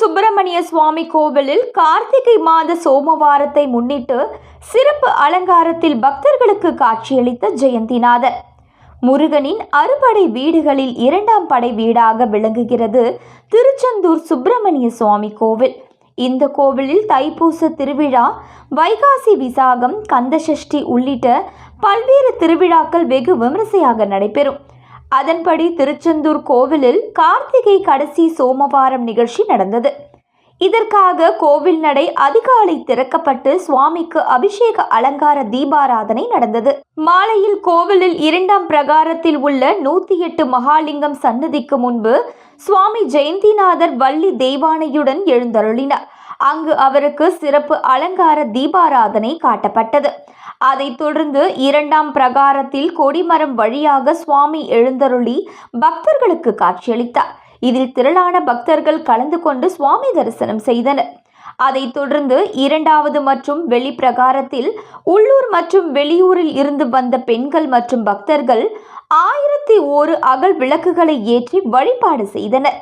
சுப்பிரமணிய சுவாமி கோவிலில் கார்த்திகை மாத சோமவாரத்தை முன்னிட்டு சிறப்பு அலங்காரத்தில் பக்தர்களுக்கு காட்சியளித்த ஜெயந்திநாதர். முருகனின் அறுபடை வீடுகளில் இரண்டாம் படை வீடாக விளங்குகிறது திருச்செந்தூர் சுப்பிரமணிய சுவாமி கோவில். இந்த கோவிலில் தைப்பூச திருவிழா வைகாசி விசாகம் கந்தசஷ்டி உள்ளிட்ட பல்வேறு திருவிழாக்கள் வெகு விமரிசையாக நடைபெறும். அதன்படி திருச்செந்தூர் கோவிலில் கார்த்திகை கடைசி சோமவாரம் நிகழ்ச்சி நடந்தது. இதற்காக கோவில் நடை அதிகாலை திறக்கப்பட்டு சுவாமிக்கு அபிஷேக அலங்கார தீபாராதனை நடந்தது. மாலையில் கோவிலில் இரண்டாம் பிரகாரத்தில் உள்ள நூத்தி எட்டு மகாலிங்கம் சன்னதிக்கு முன்பு சுவாமி ஜெயந்திநாதர் வள்ளி தெய்வானையுடன் எழுந்தருளினார். அங்கு அவருக்கு சிறப்பு அலங்கார தீபாராதனை காட்டப்பட்டது. அதைத் தொடர்ந்து இரண்டாம் பிரகாரத்தில் கொடிமரம் வழியாக சுவாமி எழுந்தருளி பக்தர்களுக்கு காட்சியளித்தார். இதில் திரளான பக்தர்கள் கலந்து கொண்டு சுவாமி தரிசனம் செய்தனர். அதைத் தொடர்ந்து இரண்டாவது மற்றும் வெளிப்பிரகாரத்தில் உள்ளூர் மற்றும் வெளியூரில் இருந்து வந்த பெண்கள் மற்றும் பக்தர்கள் ஆயிரத்தி ஓரு அகல் விளக்குகளை ஏற்றி வழிபாடு செய்தனர்.